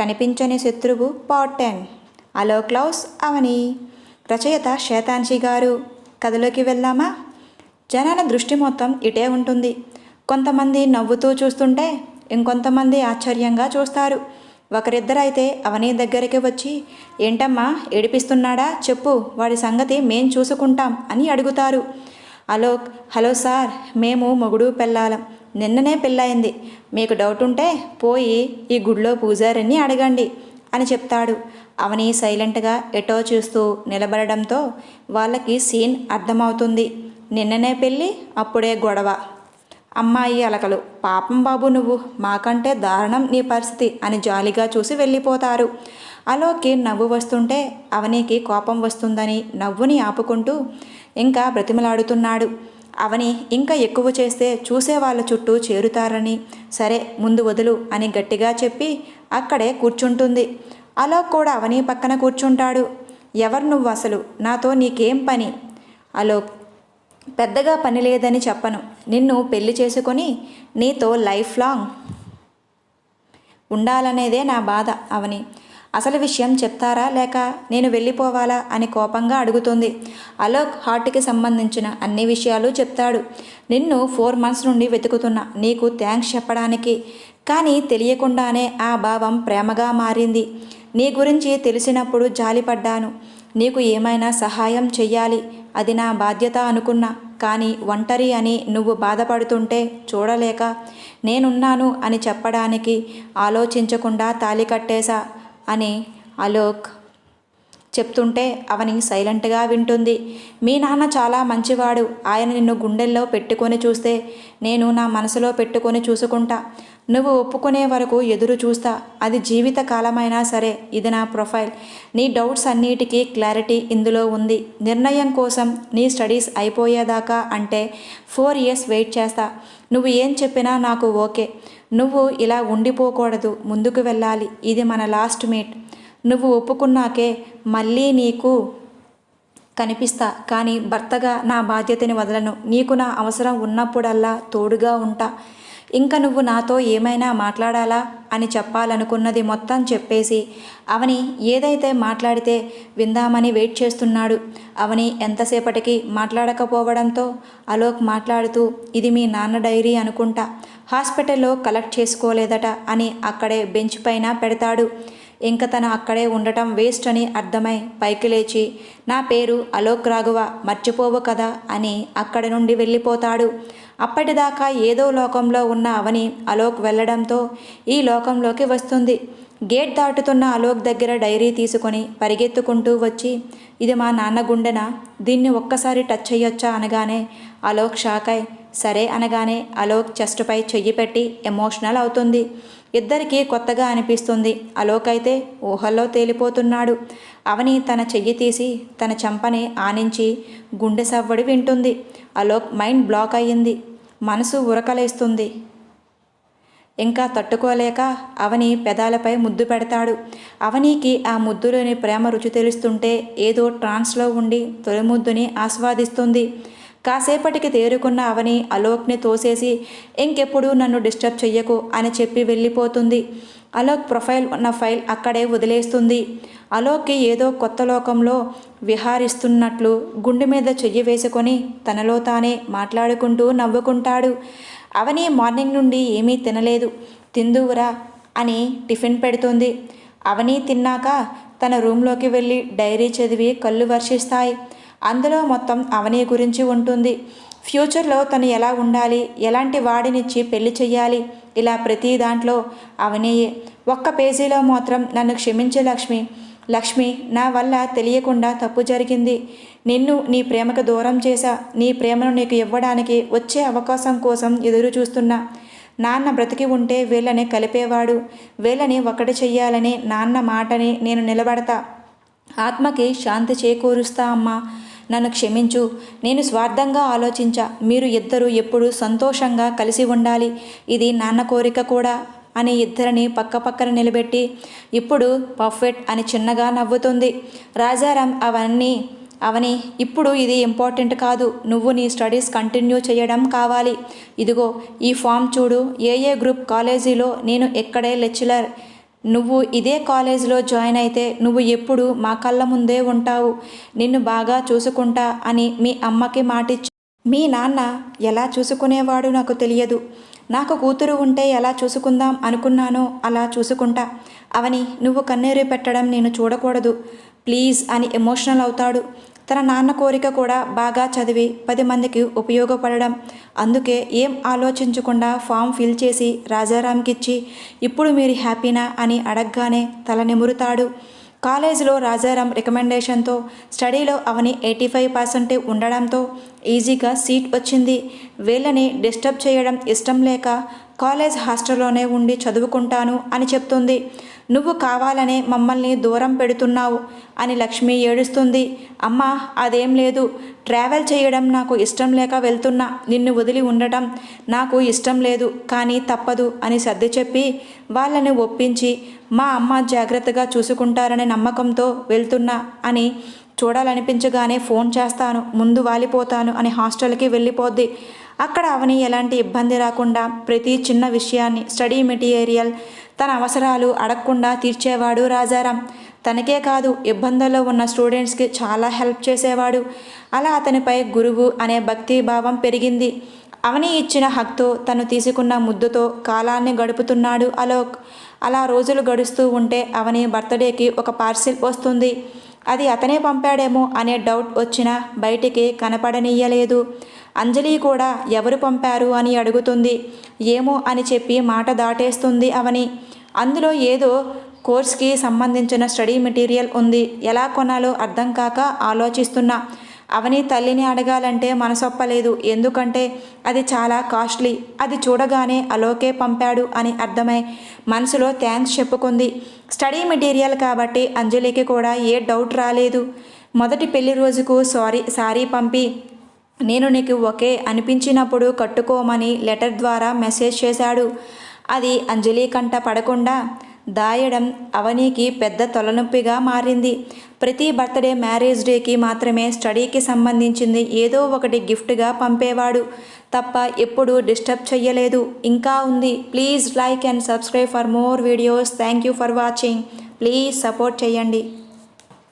కనిపించని శత్రువు part ten అలో క్లౌస్ అవని. రచయిత శేతాన్షి గారు. కథలోకి వెళ్దామా? జనాల దృష్టి మొత్తం ఇటే ఉంటుంది. కొంతమంది నవ్వుతూ చూస్తుంటే ఇంకొంతమంది ఆశ్చర్యంగా చూస్తారు. ఒకరిద్దరైతే అవని దగ్గరికి వచ్చి ఏంటమ్మా ఏడిపిస్తున్నాడా? చెప్పు వాడి సంగతి మేం చూసుకుంటాం అని అడుగుతారు. అలోక్ హలో సార్ మేము మొగుడు పెళ్ళాలం. నిన్ననే పెళ్ళయింది. మీకు డౌట్ ఉంటే పోయి ఈ గుడిలో పూజారిని అడగండి అని చెప్తాడు. అవని సైలెంట్గా ఎటో చూస్తూ నిలబడడంతో వాళ్ళకి సీన్ అర్థమవుతుంది. నిన్ననే పెళ్ళి అప్పుడే గొడవ. అమ్మాయి అలకలు. పాపం బాబు నువ్వు. మాకంటే దారుణం నీ పరిస్థితి అని జాలిగా చూసి వెళ్ళిపోతారు. అలోకి నవ్వు వస్తుంటే అవనికి కోపం వస్తుందని నవ్వుని ఆపుకుంటూ ఇంకా బ్రతిమలాడుతున్నాడు. అవని ఇంకా ఎక్కువ చేస్తే చూసే వాళ్ళ చుట్టూ చేరుతారని. సరే ముందు వదులు అని గట్టిగా చెప్పి అక్కడే కూర్చుంటుంది. అలోక్ కూడా అవని పక్కన కూర్చుంటాడు. ఎవరు నువ్వు అసలు? నాతో నీకేం పని? అలోక్ పెద్దగా పని లేదని చెప్పను. నిన్ను పెళ్ళి చేసుకొని నీతో లైఫ్ లాంగ్ ఉండాలనేదే నా బాధ అవని. అసలు విషయం చెప్తారా లేక నేను వెళ్ళిపోవాలా అని కోపంగా అడుగుతుంది. అలోక్ హార్ట్కి సంబంధించిన అన్ని విషయాలు చెప్తాడు. నిన్ను ఫోర్ మంత్స్ నుండి వెతుకుతున్నా. నీకు థ్యాంక్స్ చెప్పడానికి. కానీ తెలియకుండానే ఆ భావం ప్రేమగా మారింది. నీ గురించి తెలిసినప్పుడు జాలిపడ్డాను. నీకు ఏమైనా సహాయం చెయ్యాలి. అది నా బాధ్యత అనుకున్నా. కానీ ఒంటరి అని నువ్వు బాధపడుతుంటే చూడలేక నేనున్నాను అని చెప్పడానికి ఆలోచించకుండా తాలి కట్టేశా. అని అలోక్ చెప్తుంటే అవని సైలెంట్గా వింటుంది. మీ నాన్న చాలా మంచివాడు. ఆయన నిన్ను గుండెల్లో పెట్టుకొని చూస్తే నేను నా మనసులో పెట్టుకొని చూసుకుంటా. నువ్వు ఒప్పుకునే వరకు ఎదురు చూస్తా. అది జీవితకాలమైనా సరే ఇది నా ప్రొఫైల్. నీ డౌట్స్ అన్నిటికీ క్లారిటీ ఇందులో ఉంది. నిర్ణయం కోసం నీ స్టడీస్ అయిపోయేదాకా అంటే ఫోర్ ఇయర్స్ వెయిట్ చేస్తా. నువ్వు ఏం చెప్పినా నాకు ఓకే. నువ్వు ఇలా ఉండిపోకూడదు ముందుకు వెళ్ళాలి. ఇది మన లాస్ట్ మీట్. నువ్వు ఒప్పుకున్నాకే మళ్ళీ నీకు కనిపిస్తా. కానీ భర్తగా నా బాధ్యతని వదలను. నీకు నా అవసరం ఉన్నప్పుడల్లా తోడుగా ఉంటా. ఇంకా నువ్వు నాతో ఏమైనా మాట్లాడాలా? అని చెప్పాలనుకున్నది మొత్తం చెప్పేసి అవని ఏదైతే మాట్లాడితే విందామని వెయిట్ చేస్తున్నాడు. అవని ఎంతసేపటికి మాట్లాడకపోవడంతో అలోక్ మాట్లాడుతూ ఇది మీ నాన్న డైరీ అనుకుంటా. హాస్పిటల్లో కలెక్ట్ చేసుకోలేదట అని అక్కడే బెంచ్ పైన పెడతాడు. ఇంక తను అక్కడే ఉండటం వేస్ట్ అని అర్థమై పైకి లేచి నా పేరు అలోక్ రాఘవ మర్చిపోవు కదా అని అక్కడి నుండి వెళ్ళిపోతాడు. అప్పటిదాకా ఏదో లోకంలో ఉన్న అవని అలోక్ వెళ్ళడంతో ఈ లోకంలోకి వస్తుంది. గేట్ దాటుతున్న అలోక్ దగ్గర డైరీ తీసుకొని పరిగెత్తుకుంటూ వచ్చి ఇది మా నాన్న గుండెనా? దీన్ని ఒక్కసారి టచ్ చేయొచ్చా అనగానే అలోక్ షాక్ అయి సరే అనగానే అలోక్ చెస్ట్పై చెయ్యి పెట్టి ఎమోషనల్ అవుతుంది. ఇద్దరికీ కొత్తగా అనిపిస్తుంది. అలోక్ అయితే ఊహల్లో తేలిపోతున్నాడు. అవని తన చెయ్యి తీసి తన చెంపని ఆనించి గుండె సవ్వడి వింటుంది. అలోక్ మైండ్ బ్లాక్ అయ్యింది. మనసు ఉరకలేస్తుంది. ఇంకా తట్టుకోలేక అవని పెదాలపై ముద్దు పెడతాడు. అవనికి ఆ ముద్దులోని ప్రేమ రుచి తెలుస్తుంటే ఏదో ట్రాన్స్లో ఉండి తొలి ముద్దుని ఆస్వాదిస్తుంది. కాసేపటికి తేరుకున్న అవని అలోక్ని తోసేసి ఇంకెప్పుడు నన్ను డిస్టర్బ్ చెయ్యకు అని చెప్పి వెళ్ళిపోతుంది. అలోక్ ప్రొఫైల్ ఉన్న ఫైల్ అక్కడే వదిలేస్తుంది. అలోక్కి ఏదో కొత్త లోకంలో విహారిస్తున్నట్లు గుండె మీద చెయ్యి వేసుకొని తనలో తానే మాట్లాడుకుంటూ నవ్వుకుంటాడు. అవని మార్నింగ్ నుండి ఏమీ తినలేదు. తిందువురా అని టిఫిన్ పెడుతుంది. అవని తిన్నాక తన రూమ్లోకి వెళ్ళి డైరీ చదివి కళ్ళు వర్షిస్తాయి. అందులో మొత్తం అవని గురించి ఉంటుంది. ఫ్యూచర్లో తను ఎలా ఉండాలి? ఎలాంటి వాడినిచ్చి పెళ్ళి చెయ్యాలి? ఇలా ప్రతి దాంట్లో అవనీయే. ఒక్క పేజీలో మాత్రం నన్ను క్షమించే లక్ష్మి. లక్ష్మి నా వల్ల తెలియకుండా తప్పు జరిగింది. నిన్ను నీ ప్రేమకు దూరం చేశా. నీ ప్రేమను నీకు ఇవ్వడానికి వచ్చే అవకాశం కోసం ఎదురు చూస్తున్నా నాన్న బ్రతికి ఉంటే వీళ్ళని కలిపేవాడు. వీళ్ళని ఒకటి చెయ్యాలని నాన్న మాటని నేను నిలబడతా. ఆత్మకి శాంతి చేకూరుస్తా అమ్మా. నన్ను క్షమించు. నేను స్వార్థంగా ఆలోచించా. మీరు ఇద్దరు ఎప్పుడు సంతోషంగా కలిసి ఉండాలి. ఇది నాన్న కోరిక కూడా. అని ఇద్దరిని పక్కపక్కన నిలబెట్టి ఇప్పుడు పర్ఫెక్ట్ అని చిన్నగా నవ్వుతుంది. రాజారాం అవన్నీ అవని ఇప్పుడు ఇది ఇంపార్టెంట్ కాదు. నువ్వు నీ స్టడీస్ కంటిన్యూ చేయడం కావాలి. ఇదిగో ఈ ఫామ్ చూడు. ఏ ఏ గ్రూప్ కాలేజీలో నేను ఎక్కడే లెక్చరర్. నువ్వు ఇదే కాలేజీలో జాయిన్ అయితే నువ్వు ఎప్పుడు మా కళ్ళ ముందే ఉంటావు. నిన్ను బాగా చూసుకుంటా అని మీ అమ్మకి మాటిచ్చి మీ నాన్న ఎలా చూసుకునేవాడు నాకు తెలియదు. నాకు కూతురు ఉంటే ఎలా చూసుకుందాం అనుకున్నానో అలా చూసుకుంటా. అవని నువ్వు కన్నీరు పెట్టడం నేను చూడకూడదు. ప్లీజ్ అని ఎమోషనల్ అవుతాడు. తన నాన్న కోరిక కూడా బాగా చదివి పది మందికి ఉపయోగపడడం. అందుకే ఏం ఆలోచించకుండా ఫామ్ ఫిల్ చేసి రాజారాంకి ఇచ్చి ఇప్పుడు మీరు హ్యాపీనా? అని అడగగానే తల నిమురుతాడు. కాలేజీలో రాజారాం రికమెండేషన్తో స్టడీలో అవని ఎయిటీ ఫైవ్ పర్సెంటే ఉండడంతో ఈజీగా సీట్ వచ్చింది. వీళ్ళని డిస్టర్బ్ చేయడం ఇష్టం లేక కాలేజ్ హాస్టల్లోనే ఉండి చదువుకుంటాను అని చెప్తుంది. నువ్వు కావాలనే మమ్మల్ని దూరం పెడుతున్నావు అని లక్ష్మి ఏడుస్తుంది. అమ్మ అదేం లేదు. ట్రావెల్ చేయడం నాకు ఇష్టం లేక వెళ్తున్నా. నిన్ను వదిలి ఉండటం నాకు ఇష్టం లేదు. కానీ తప్పదు అని సర్ది చెప్పి వాళ్ళని ఒప్పించి మా అమ్మ జాగ్రత్తగా చూసుకుంటారనే నమ్మకంతో వెళ్తున్నా అని చూడాలనిపించగానే ఫోన్ చేస్తాను ముందు వాలిపోతాను అని హాస్టల్కి వెళ్ళిపోద్ది. అక్కడ అవని ఎలాంటి ఇబ్బంది రాకుండా ప్రతి చిన్న విషయాన్ని స్టడీ మెటీరియల్ తన అవసరాలు అడగకుండా తీర్చేవాడు రాజారాం. తనకే కాదు ఇబ్బందుల్లో ఉన్న స్టూడెంట్స్కి చాలా హెల్ప్ చేసేవాడు. అలా అతనిపై గురువు అనే భక్తి భావం పెరిగింది. అవని ఇచ్చిన హక్తో తను తీసుకున్న ముద్దుతో కాలాన్ని గడుపుతున్నాడు అలోక్. అలా రోజులు గడుస్తూ ఉంటే అవని బర్త్డేకి ఒక పార్సిల్ వస్తుంది. అది అతనే పంపాడేమో అనే డౌట్ వచ్చినా బయటికి కనపడనీయలేదు. అంజలి కూడా ఎవరు పంపారు అని అడుగుతుంది. ఏమో అని చెప్పి మాట దాటేస్తుంది అవని. అందులో ఏదో కోర్స్కి సంబంధించిన స్టడీ మెటీరియల్ ఉంది. ఎలా కొనాలో అర్థం కాక ఆలోచిస్తున్నా. అవని తల్లిని అడగాలంటే మనసొప్పలేదు. ఎందుకంటే అది చాలా కాస్ట్లీ. అది చూడగానే అలోకే పంపాడు అని అర్థమై మనసులో థ్యాంక్స్ చెప్పుకుంది. స్టడీ మెటీరియల్ కాబట్టి అంజలికి కూడా ఏ డౌట్ రాలేదు. మొదటి పెళ్ళి రోజుకు సారీ సారీ పంపి నేను నీకు ఒకే అనిపించినప్పుడు కట్టుకోమని లెటర్ ద్వారా మెసేజ్ చేశాడు. అది అంజలి కంట పడకుండా దాయడం అవనీకి పెద్ద తలనొప్పిగా మారింది. ప్రతి బర్త్డే మ్యారేజ్ డేకి మాత్రమే స్టడీకి సంబంధించింది ఏదో ఒకటి గిఫ్ట్గా పంపేవాడు. తప్ప ఎప్పుడూ డిస్టర్బ్ చెయ్యలేదు. ఇంకా ఉంది. Please like and subscribe for more videos. Thank you for watching. Please support చేయండి.